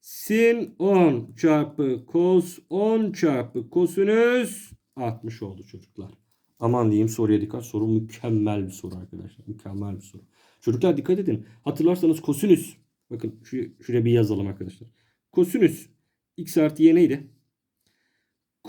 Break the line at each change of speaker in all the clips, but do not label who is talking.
Sin 10 çarpı cos 10 çarpı kosinüs 60 oldu çocuklar. Aman diyeyim soruya dikkat. Soru mükemmel bir soru arkadaşlar. Mükemmel bir soru. Çocuklar dikkat edin. Hatırlarsanız kosinüs. Bakın şu, şuraya bir yazalım arkadaşlar. Kosinüs x artı y neydi?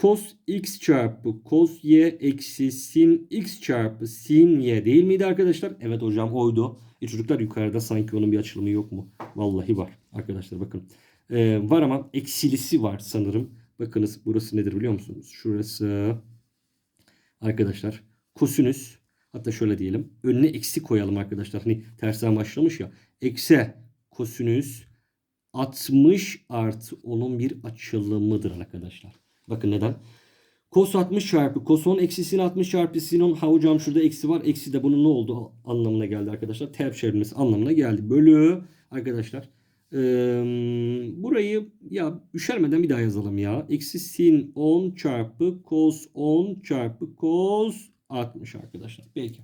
Cos x çarpı cos y eksi sin x çarpı sin y değil miydi arkadaşlar? Evet hocam oydu. E çocuklar yukarıda sanki onun bir açılımı yok mu? Vallahi var arkadaşlar bakın. Ee, var ama eksilisi var sanırım. Bakınız burası nedir biliyor musunuz? Şurası arkadaşlar kosinüs hatta şöyle diyelim. Önüne eksi koyalım arkadaşlar. Hani tersten başlamış ya. Ekse kosinüs 60 artı onun bir açılımıdır arkadaşlar. Bakın neden? Kos 60 çarpı kos 10 eksi sin 60 çarpı sin 10. Ha hocam şurada eksi var. Eksi de bunun ne oldu anlamına geldi arkadaşlar. Terp çevirmesi anlamına geldi. Bölü arkadaşlar. Ee, burayı ya üşermeden bir daha yazalım ya. Eksi sin 10 çarpı kos 10 çarpı kos 60 arkadaşlar. Peki.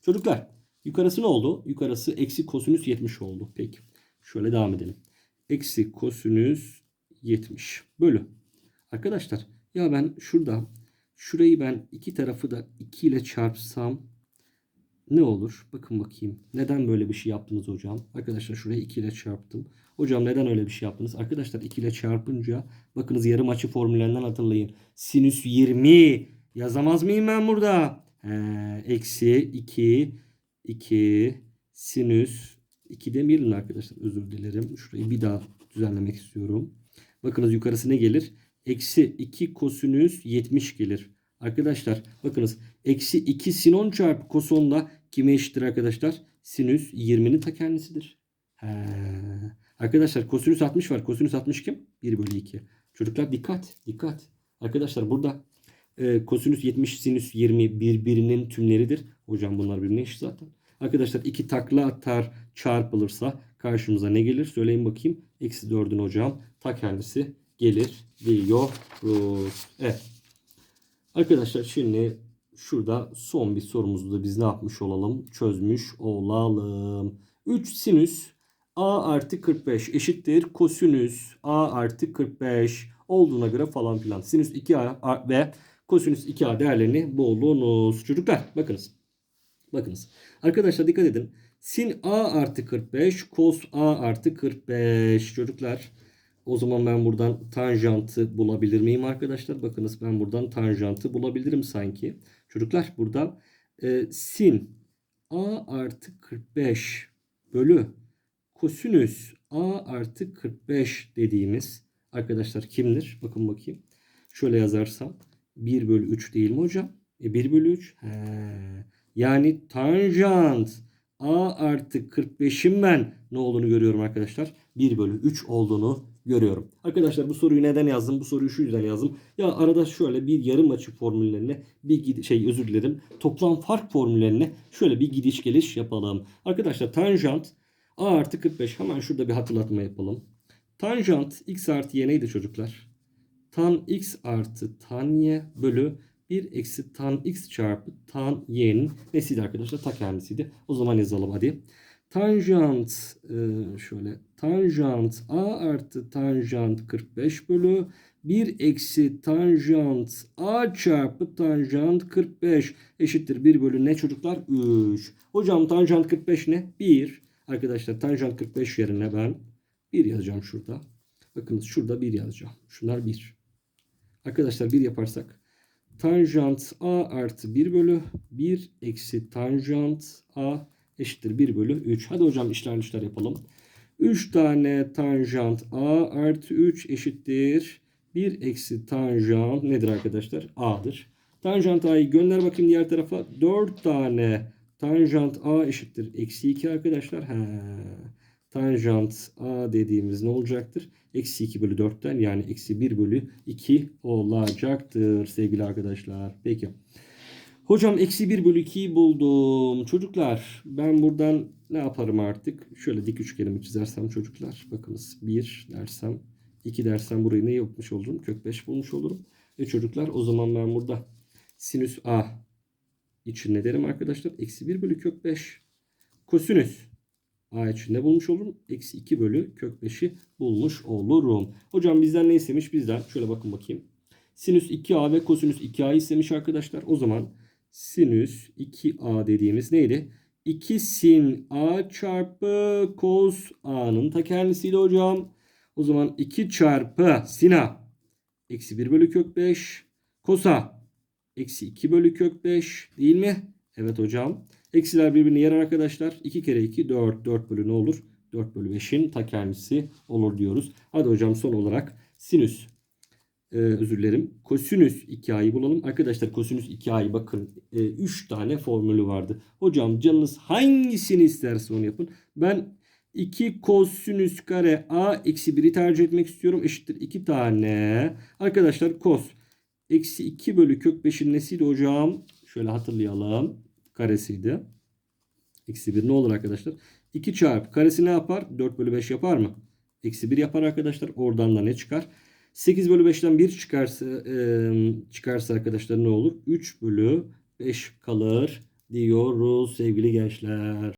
Çocuklar yukarısı ne oldu? Yukarısı eksi kosinüs 70 oldu. Peki. Şöyle devam edelim. Eksi kosinüs 70 bölü. Arkadaşlar ya ben şurada şurayı ben iki tarafı da 2 ile çarpsam ne olur? Bakın bakayım. Neden böyle bir şey yaptınız hocam? Arkadaşlar şurayı 2 ile çarptım. Hocam neden öyle bir şey yaptınız? Arkadaşlar 2 ile çarpınca bakınız yarım açı formüllerinden hatırlayın. Sinüs 20 yazamaz mıyım ben burada? Eksi 2 2 sinüs 2 demeyelim arkadaşlar özür dilerim. Şurayı bir daha düzenlemek istiyorum. Bakınız yukarısı ne gelir? Eksi 2 kosinüs 70 gelir. Arkadaşlar bakınız eksi 2 sin 10 çarpı kos 10 da kime eşittir arkadaşlar? Sinüs 20'nin ta kendisidir. He. Arkadaşlar kosinüs 60 var. Kosinüs 60 kim? 1 bölü 2. Çocuklar dikkat dikkat. Arkadaşlar burada e, kosinüs 70 sinüs 20 birbirinin tümleridir. Hocam bunlar birbirine eşit zaten. Arkadaşlar iki takla atar çarpılırsa karşımıza ne gelir? Söyleyin bakayım. Eksi 4'ün hocam ta kendisi gelir diyoruz. Evet. Arkadaşlar şimdi şurada son bir sorumuzu da biz ne yapmış olalım? Çözmüş olalım. 3 sinüs a artı 45 eşittir kosinüs a artı 45 olduğuna göre falan filan. Sinüs 2a ve kosinüs 2a değerlerini bulunuz. Çocuklar bakınız. Bakınız. Arkadaşlar dikkat edin. Sin a artı 45 cos a artı 45 çocuklar. O zaman ben buradan tanjantı bulabilir miyim arkadaşlar? Bakınız ben buradan tanjantı bulabilirim sanki. Çocuklar burada e, sin a artı 45 bölü kosinüs a artı 45 dediğimiz arkadaşlar kimdir? Bakın bakayım. Şöyle yazarsam 1 bölü 3 değil mi hocam? E 1 bölü 3. He. Yani tanjant a artı 45'in ben ne olduğunu görüyorum arkadaşlar. 1 bölü 3 olduğunu görüyorum. Arkadaşlar bu soruyu neden yazdım? Bu soruyu şu yüzden yazdım. Ya arada şöyle bir yarım açı formüllerine bir şey özür dilerim. Toplam fark formüllerine şöyle bir gidiş geliş yapalım. Arkadaşlar tanjant a artı 45 hemen şurada bir hatırlatma yapalım. Tanjant x artı y neydi çocuklar? Tan x artı tan y bölü 1 eksi tan x çarpı tan y'nin nesiydi arkadaşlar? Ta kendisiydi. O zaman yazalım hadi. Tanjant e, şöyle tanjant a artı tanjant 45 bölü 1 eksi tanjant a çarpı tanjant 45 eşittir 1 bölü ne çocuklar? 3. Hocam tanjant 45 ne? 1. Arkadaşlar tanjant 45 yerine ben 1 yazacağım şurada. Bakınız şurada 1 yazacağım. Şunlar 1. Arkadaşlar 1 yaparsak tanjant a artı 1 bölü 1 eksi tanjant a eşittir 1 bölü 3. Hadi hocam işler işler yapalım. 3 tane tanjant a artı 3 eşittir 1 eksi tanjant nedir arkadaşlar? a'dır. Tanjant a'yı gönder bakayım diğer tarafa. 4 tane tanjant a eşittir eksi 2 arkadaşlar. He. Tanjant a dediğimiz ne olacaktır? Eksi 2 bölü 4'ten yani eksi 1 bölü 2 olacaktır sevgili arkadaşlar. Peki. Hocam eksi 1 bölü 2'yi buldum. Çocuklar ben buradan ne yaparım artık? Şöyle dik üçgenimi çizersem çocuklar. Bakınız 1 dersem 2 dersem burayı ne yapmış olurum? Kök 5 bulmuş olurum. Ve çocuklar o zaman ben burada sinüs a için ne derim arkadaşlar? Eksi 1 bölü kök 5. Kosinüs A için ne bulmuş olurum? Eksi 2 bölü kök 5'i bulmuş olurum. Hocam bizden ne istemiş? Bizden şöyle bakın bakayım. Sinüs 2A ve kosinüs 2A istemiş arkadaşlar. O zaman sinüs 2A dediğimiz neydi? 2 sin A çarpı cos A'nın ta kendisiydi hocam. O zaman 2 çarpı sin A eksi 1 bölü kök 5 cos A eksi 2 bölü kök 5 değil mi? Evet hocam. Eksiler birbirini yer arkadaşlar. 2 kere 2 4. 4 bölü ne olur? 4 bölü 5'in ta kendisi olur diyoruz. Hadi hocam son olarak sinüs e, özür dilerim. Kosinüs 2a'yı bulalım. Arkadaşlar kosinüs 2a'yı bakın 3 tane formülü vardı. Hocam canınız hangisini isterse onu yapın. Ben 2 kosinüs kare a eksi 1'i tercih etmek istiyorum. Eşittir 2 tane. Arkadaşlar kos eksi 2 bölü kök 5'in nesiydi hocam? Şöyle hatırlayalım. Karesiydi. Eksi 1 ne olur arkadaşlar? 2 çarpı karesi ne yapar? 4 bölü 5 yapar mı? Eksi 1 yapar arkadaşlar. Oradan da ne çıkar? 8 bölü 5'ten 1 çıkarsa, e, çıkarsa arkadaşlar ne olur? 3 bölü 5 kalır diyoruz sevgili gençler.